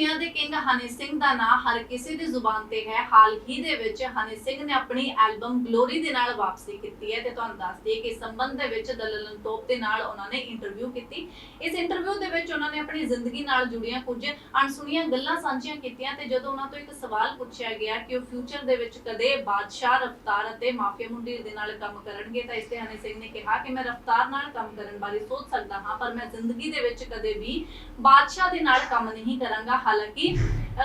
ਦੁਨੀਆ ਦੇ ਕਿੰਗ ਹਨੀ ਸਿੰਘ ਦਾ ਨਾਮ ਹਰ ਕਿਸੇ ਦੀ ਜ਼ੁਬਾਨ ਤੇ ਹੈ। ਹਾਲ ਹੀ ਦੇ ਵਿੱਚ ਹਨੀ ਸਿੰਘ ਨੇ ਆਪਣੀ ਐਲਬਮ ਗਲੋਰੀ ਦੇ ਨਾਲ ਵਾਪਸੀ ਕੀਤੀ ਹੈ ਤੇ ਤੁਹਾਨੂੰ ਦੱਸ ਦਈਏ ਕਿ ਇਸ ਸੰਬੰਧ ਦੇ ਵਿੱਚ ਦਲਲਨ ਤੋਪ ਦੇ ਨਾਲ ਉਹਨਾਂ ਨੇ ਇੰਟਰਵਿਊ ਕੀਤੀ। ਇਸ ਇੰਟਰਵਿਊ ਦੇ ਵਿੱਚ ਉਹਨਾਂ ਨੇ ਆਪਣੀ ਜ਼ਿੰਦਗੀ ਨਾਲ ਜੁੜੀਆਂ ਕੁਝ ਅਣਸੁਣੀਆਂ ਗੱਲਾਂ ਸਾਂਝੀਆਂ ਕੀਤੀਆਂ ਤੇ ਜਦੋਂ ਉਹਨਾਂ ਤੋਂ ਇੱਕ ਸਵਾਲ ਪੁੱਛਿਆ ਗਿਆ ਕਿ ਉਹ ਫਿਊਚਰ ਦੇ ਵਿੱਚ ਕਦੇ ਬਾਦਸ਼ਾਹ, ਰਫਤਾਰ ਅਤੇ ਮਾਫੀਆ ਮੁੰਡੀ ਦੇ ਨਾਲ ਕੰਮ ਕਰਨਗੇ ਤਾਂ ਇਸ ਤੇ ਹਨੀ ਸਿੰਘ ਨੇ ਕਿਹਾ ਕਿ ਮੈਂ ਰਫਤਾਰ ਨਾਲ ਕੰਮ ਕਰਨ ਬਾਰੇ ਸੋਚ ਸਕਦਾ ਹਾਂ, ਪਰ ਮੈਂ ਜ਼ਿੰਦਗੀ ਦੇ ਵਿੱਚ ਕਦੇ ਵੀ ਬਾਦਸ਼ਾਹ ਦੇ ਨਾਲ ਕੰਮ ਨਹੀਂ ਕਰਾਂਗਾ। ਹਾਲਾਂਕਿ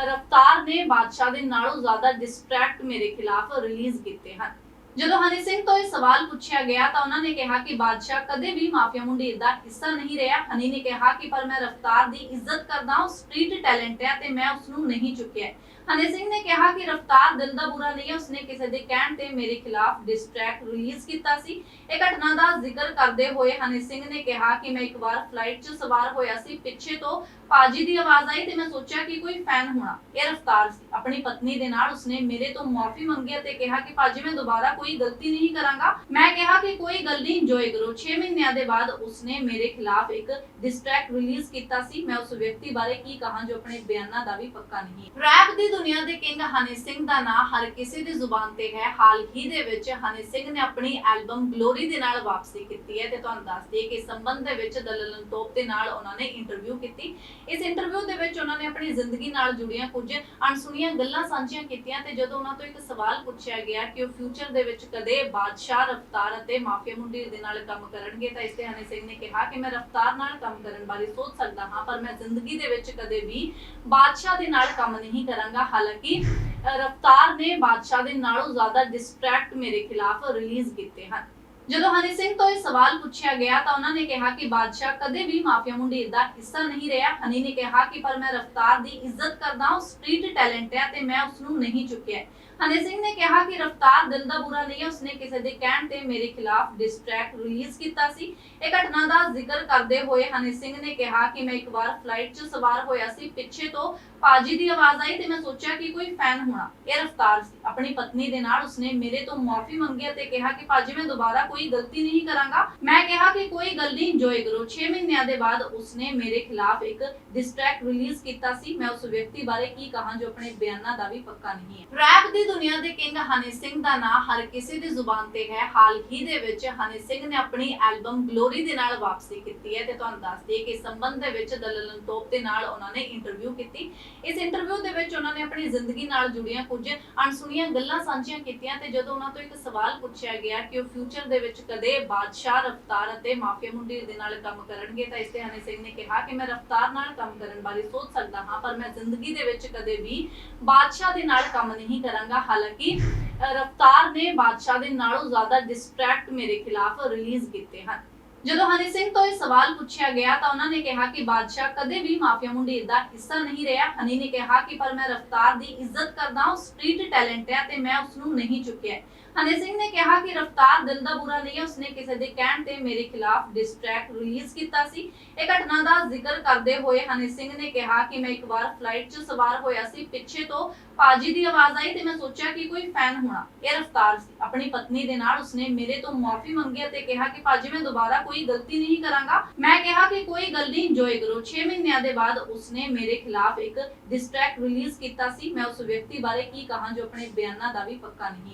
ਰਫਤਾਰ ਨੇ ਬਾਦਸ਼ਾਹ ਦੇ ਨਾਲੋਂ ਜ਼ਿਆਦਾ ਡਿਸਟਰੈਕਟ ਮੇਰੇ ਖਿਲਾਫ ਰਿਲੀਜ਼ ਕੀਤੇ ਹਨ। ਜਦੋਂ ਹਨੀ ਸਿੰਘ ਤੋਂ ਇਹ ਸਵਾਲ ਪੁੱਛਿਆ ਗਿਆ ਤਾਂ ਉਹਨਾਂ ਨੇ ਕਿਹਾ ਕਿ ਬਾਦਸ਼ਾਹ ਕਦੇ ਵੀ ਮਾਫੀਆ ਮੁੰਡੀਰ ਦਾ ਹਿੱਸਾ ਨਹੀਂ ਰਿਹਾ। ਹਨੀ ਨੇ ਕਿਹਾ ਕਿ ਪਰ ਮੈਂ ਰਫਤਾਰ ਦੀ ਇੱਜ਼ਤ ਕਰਦਾ ਹਾਂ ਸਟਰੀਟ ਟੈਲੈਂਟ ਹੈ ਤੇ ਮੈਂ ਉਸ ਨੂੰ ਨਹੀਂ ਚੁੱਕਿਆ। ਹਨੀ ਸਿੰਘ ਨੇ ਕਿਹਾ ਕਿ ਰਫਤਾਰ ਦਿਲ ਦਾ ਬੁਰਾ ਨਹੀਂ ਹੈ। ਉਸਨੇ ਕਿਸੇ ਦੇ ਕਹਿਣ ਤੇ ਮੇਰੇ ਖਿਲਾਫ ਡਿਸਟਰੈਕਟ ਰਿਲੀਜ਼ ਕੀਤਾ ਸੀ। ਇਹ ਘਟਨਾ ਦਾ ਜ਼ਿਕਰ ਕਰਦੇ ਹੋਏ ਹਨੀ ਸਿੰਘ ਨੇ ਕਿਹਾ ਕਿ ਮੈਂ ਇੱਕ ਵਾਰ ਫਲਾਈਟ 'ਚ ਸਵਾਰ ਹੋਇਆ ਸੀ। ਪਿੱਛੇ ਤੋਂ ਪਾਜੀ ਦੀ ਆਵਾਜ਼ ਆਈ ਤੇ ਮੈਂ ਸੋਚਿਆ ਕਿ ਕੋਈ ਫੈਨ ਹੋਣਾ। ਇਹ ਰਫਤਾਰ ਸੀ। ਆਪਣੀ ਪਤਨੀ ਦੇ ਨਾਲ ਉਸਨੇ ਮੇਰੇ ਤੋਂ ਮਾਫੀ ਮੰਗੀ ਤੇ ਕਿਹਾ ਕਿ ਪਾਜੀ ਮੈਂ ਦੁਬਾਰਾ ਕੋਈ ਗਲਤੀ ਨਹੀਂ ਕਰਾਂਗਾ। ਮੈਂ ਕਿਹਾ ਕਿ ਕੋਈ ਗੱਲ ਨਹੀਂ ਇੰਜੋਏ ਕਰੋ। 6 ਮਹੀਨਿਆਂ ਦੇ ਬਾਅਦ ਉਸਨੇ ਮੇਰੇ ਖਿਲਾਫ ਇੱਕ ਡਿਸਟਰੈਕਟ ਰਿਲੀਜ਼ ਕੀਤਾ ਸੀ। ਮੈਂ ਉਸ ਵਿਅਕਤੀ ਬਾਰੇ ਕੀ ਕਹਾਂ ਜੋ ਆਪਣੇ ਬਿਆਨਾਂ ਦਾ ਵੀ ਪੱਕਾ ਨਹੀਂ ਰੈਪ ਦੀ ਦੁਨੀਆ ਦੇ ਕਿੰਗ ਹਨੀ ਸਿੰਘ ਦਾ ਨਾਮ ਹਰ ਕਿਸੇ ਦੀ ਜ਼ੁਬਾਨ ਤੇ ਹੈ। ਹਾਲ ਹੀ ਦੇ ਵਿੱਚ ਹਨੀ ਸਿੰਘ ਨੇ ਆਪਣੀ ਐਲਬਮ ਗਲੋਰੀ ਦੇ ਨਾਲ ਵਾਪਸੀ ਕੀਤੀ ਹੈ ਤੇ ਤੁਹਾਨੂੰ ਦੱਸ ਦਈਏ ਕਿ ਸੰਬੰਧ ਦੇ ਵਿੱਚ ਦਲਲਨ ਤੋਪ ਦੇ ਨਾਲ ਉਹਨਾਂ ਨੇ ਇੰਟਰਵਿਊ ਕੀਤੀ। ਇਸ ਇੰਟਰਵਿਊ ਦੇ ਵਿੱਚ ਉਹਨਾਂ ਨੇ ਆਪਣੀ ਜ਼ਿੰਦਗੀ ਨਾਲ ਜੁੜੀਆਂ ਕੁਝ ਅਣਸੁਣੀਆਂ ਗੱਲਾਂ ਸਾਂਝੀਆਂ ਕੀਤੀਆਂ ਤੇ ਜਦੋਂ ਉਹਨਾਂ ਤੋਂ ਇੱਕ ਸਵਾਲ ਪੁੱਛਿਆ ਗਿਆ ਕਿ ਉਹ ਫਿਊਚਰ ਦੇ ਵਿੱਚ ਕਦੇ ਬਾਦਸ਼ਾਹ, ਰਫਤਾਰ ਅਤੇ ਮਾਫੀਆ ਮੁੰਡੀ ਦੇ ਨਾਲ ਕੰਮ ਕਰਨਗੇ ਤਾਂ ਇਸ ਤੇ ਹਨੀ ਸਿੰਘ ਨੇ ਕਿਹਾ ਕਿ ਮੈਂ ਰਫਤਾਰ ਨਾਲ ਕੰਮ ਕਰਨ ਬਾਰੇ ਸੋਚ ਸਕਦਾ ਹਾਂ, ਪਰ ਮੈਂ ਜ਼ਿੰਦਗੀ ਦੇ ਵਿੱਚ ਕਦੇ ਵੀ ਬਾਦਸ਼ਾਹ ਦੇ ਨਾਲ ਕੰਮ ਨਹੀਂ ਕਰਾਂਗਾ। ਹਾਲਾਂਕਿ ਰਫਤਾਰ ਨੇ ਬਾਦਸ਼ਾਹ ਦੇ ਨਾਲੋਂ ਜ਼ਿਆਦਾ ਡਿਸਟਰੈਕਟ ਮੇਰੇ ਖਿਲਾਫ ਰਿਲੀਜ਼ ਕੀਤੇ ਹਨ। ਜਦੋਂ ਹਨੀ ਸਿੰਘ ਤੋਂ ਇਹ ਸਵਾਲ ਪੁੱਛਿਆ ਗਿਆ ਤਾਂ ਉਹਨਾਂ ਨੇ ਕਿਹਾ ਕਿ ਬਾਦਸ਼ਾਹ ਕਦੇ ਵੀ ਮਾਫੀਆ ਮੁੰਡੀਰ ਦਾ ਹਿੱਸਾ ਨਹੀਂ ਰਿਹਾ। ਹਨੀ ਨੇ ਕਿਹਾ ਕਿ ਪਰ ਮੈਂ ਰਫਤਾਰ ਦੀ ਇੱਜ਼ਤ ਕਰਦਾ ਹਾਂ ਸਟਰੀਟ ਟੈਲੈਂਟ ਹੈ ਤੇ ਮੈਂ ਉਸ ਨੂੰ ਨਹੀਂ ਚੁੱਕਿਆ। ਹਨੀ ਸਿੰਘ ਨੇ ਕਿਹਾ ਕਿ ਰਫਤਾਰ ਦਿਲ ਦਾ ਬੁਰਾ ਨਹੀਂ ਹੈ। ਉਸਨੇ ਕਿਸੇ ਦੇ ਕਹਿਣ ਤੇ ਮੇਰੇ ਖਿਲਾਫ ਡਿਸਟਰੈਕਟ ਰਿਲੀਜ਼ ਕੀਤਾ ਸੀ। ਇਹ ਘਟਨਾ ਦਾ ਜ਼ਿਕਰ ਕਰਦੇ ਹੋਏ ਹਨੀ ਸਿੰਘ ਨੇ ਕਿਹਾ ਕਿ ਮੈਂ ਇੱਕ ਵਾਰ ਫਲਾਈਟ 'ਚ ਸਵਾਰ ਹੋਇਆ ਸੀ। ਪਿੱਛੇ ਤੋਂ ਪਾਜੀ ਦੀ ਆਵਾਜ਼ ਆਈ ਤੇ ਮੈਂ ਸੋਚਿਆ ਕਿ ਕੋਈ ਫੈਨ ਹੋਣਾ। ਇਹ ਰਫਤਾਰ ਸੀ। ਆਪਣੀ ਪਤਨੀ ਦੇ ਨਾਲ ਉਸਨੇ ਮੇਰੇ ਤੋਂ ਮਾਫੀ ਮੰਗੀ ਅਤੇ ਕਿਹਾ ਕਿ ਪਾਜੀ ਮੈਂ ਦੁਬਾਰਾ ਕੋਈ ਗਲਤੀ ਨਹੀਂ ਕਰਾਂਗਾ। ਮੈਂ ਕਿਹਾ ਕਿ ਕੋਈ ਗੱਲ ਨਹੀਂ ਇੰਜੋਏ ਕਰੋ। 6 ਮਹੀਨਿਆਂ ਦੇ ਬਾਅਦ ਉਸਨੇ ਮੇਰੇ ਖਿਲਾਫ ਇੱਕ ਡਿਸਟਰੈਕਟ ਰਿਲੀਜ਼ ਕੀਤਾ ਸੀ। ਮੈਂ ਉਸ ਵਿਅਕਤੀ ਬਾਰੇ ਕੀ ਕਹਾਂ ਜੋ ਆਪਣੇ ਬਿਆਨਾਂ ਦਾ ਵੀ ਪੱਕਾ ਨਹੀਂ ਹੈ। ਰੈਪ ਦੀ ਦੁਨੀਆ ਦੇ ਕਿੰਗ ਹਨੀ ਸਿੰਘ ਦਾ ਨਾਮ ਹਰ ਕਿਸੇ ਦੀ ਜ਼ੁਬਾਨ ਤੇ ਹੈ। ਹਾਲ ਹੀ ਦੇ ਵਿੱਚ ਹਨੀ ਸਿੰਘ ਨੇ ਆਪਣੀ ਐਲਬਮ ਗਲੋਰੀ ਦੇ ਨਾਲ ਵਾਪਸੀ ਕੀਤੀ ਹੈ ਤੇ ਤੁਹਾਨੂੰ ਦੱਸ ਦਈਏ ਕਿ ਇਸ ਸੰਬੰਧ ਦੇ ਵਿੱਚ ਦਲਲਨ ਤੋਪ ਦੇ ਨਾਲ ਉਹਨਾਂ ਨੇ ਇੰਟਰਵਿਊ ਕੀਤੀ। ਇਸ ਇੰਟਰਵਿਊ ਦੇ ਵਿੱਚ ਉਹਨਾਂ ਨੇ ਆਪਣੀ ਜ਼ਿੰਦਗੀ ਨਾਲ ਜੁੜੀਆਂ ਕੁਝ ਅਣਸੁਣੀਆਂ ਗੱਲਾਂ ਸਾਂਝੀਆਂ ਕੀਤੀਆਂ ਤੇ ਜਦੋਂ ਉਹਨਾਂ ਤੋਂ ਇੱਕ ਸਵਾਲ ਪੁੱਛਿਆ ਗਿਆ ਕਿ ਉਹ ਫਿਊਚਰ ਦੇ ਵਿੱਚ ਕਦੇ ਬਾਦਸ਼ਾਹ, ਰਫਤਾਰ ਅਤੇ ਮਾਫੀਆ ਮੁੰਡੀ ਦੇ ਨਾਲ ਕੰਮ ਕਰਨਗੇ ਤਾਂ ਇਸ ਤੇ ਹਨੀ ਸਿੰਘ ਨੇ ਕਿਹਾ ਕਿ ਮੈਂ ਰਫਤਾਰ ਨਾਲ ਕੰਮ ਕਰਨ ਬਾਰੇ ਸੋਚ ਸਕਦਾ ਹਾਂ, ਪਰ ਮੈਂ ਜ਼ਿੰਦਗੀ ਦੇ ਵਿੱਚ ਕਦੇ ਵੀ ਬਾਦਸ਼ਾਹ ਦੇ ਨਾਲ ਕੰਮ ਨਹੀਂ ਕਰਾਂਗਾ। ਹਾਲਾਂਕਿ ਰਫਤਾਰ ਨੇ ਬਾਦਸ਼ਾਹ ਦੇ ਨਾਲੋਂ ਜ਼ਿਆਦਾ ਡਿਸਟਰੈਕਟ ਮੇਰੇ ਖਿਲਾਫ ਰਿਲੀਜ਼ ਕੀਤੇ ਹਨ। ਜਦੋਂ ਹਨੀ ਸਿੰਘ ਤੋਂ ਇਹ ਸਵਾਲ ਪੁੱਛਿਆ ਗਿਆ ਤਾਂ ਉਹਨਾਂ ਨੇ ਕਿਹਾ ਕਿ ਬਾਦਸ਼ਾਹ ਕਦੇ ਵੀ ਮਾਫੀਆ ਮੁੰਡੀਰ ਦਾ ਹਿੱਸਾ ਨਹੀਂ ਰਿਹਾ। ਹਨੀ ਨੇ ਕਿਹਾ ਕਿ ਪਰ ਮੈਂ ਰਫਤਾਰ ਦੀ ਇੱਜ਼ਤ ਕਰਦਾ ਹਾਂ ਸਟਰੀਟ ਟੈਲੈਂਟ ਹੈ ਤੇ ਮੈਂ ਉਸ ਨੂੰ ਨਹੀਂ ਚੁੱਕਿਆ। ਹਨੀ ਸਿੰਘ ਨੇ ਕਿਹਾ ਕਿ ਰਫਤਾਰ ਦਿਲ ਦਾ ਬੁਰਾ ਨਹੀਂ ਹੈ। ਉਸਨੇ ਕਿਸੇ ਦੇ ਕਹਿਣ ਤੇ ਮੇਰੇ ਖਿਲਾਫ ਡਿਸਟਰੈਕਟ ਰਿਲੀਜ਼ ਕੀਤਾ ਸੀ। ਇਹ ਘਟਨਾ ਦਾ ਜ਼ਿਕਰ ਕਰਦੇ ਹੋਏ ਹਨੀ ਸਿੰਘ ਨੇ ਕਿਹਾ ਕਿ ਮੈਂ ਇੱਕ ਵਾਰ ਫਲਾਈਟ 'ਚ ਸਵਾਰ ਹੋਇਆ ਸੀ। ਪਿੱਛੇ ਤੋਂ ਪਾਜੀ ਦੀ ਆਵਾਜ਼ ਆਈ ਤੇ ਮੈਂ ਸੋਚਿਆ ਕਿ ਕੋਈ ਫੈਨ ਹੋਣਾ। ਇਹ ਰਫਤਾਰ ਸੀ। ਆਪਣੀ ਪਤਨੀ ਦੇ ਨਾਲ ਉਸਨੇ ਮੇਰੇ ਤੋਂ ਮਾਫੀ ਮੰਗੀ ਅਤੇ ਕਿਹਾ ਕਿ ਪਾਜੀ ਮੈਂ ਦੁਬਾਰਾ ਕੋਈ ਗਲਤੀ ਨਹੀਂ ਕਰਾਂਗਾ। ਮੈਂ ਕਿਹਾ ਕਿ ਕੋਈ ਗੱਲ ਨਹੀਂ ਇੰਜੋਏ ਕਰੋ। 6 ਮਹੀਨਿਆਂ ਦੇ ਬਾਅਦ ਉਸਨੇ ਮੇਰੇ ਖਿਲਾਫ ਇੱਕ ਡਿਸਟਰੈਕਟ ਰਿਲੀਜ਼ ਕੀਤਾ ਸੀ। ਮੈਂ ਉਸ ਵਿਅਕਤੀ ਬਾਰੇ ਕੀ ਕਹਾਂ ਜੋ ਆਪਣੇ ਬਿਆਨਾਂ ਦਾ ਵੀ ਪੱਕਾ ਨਹੀਂ ਹੈ।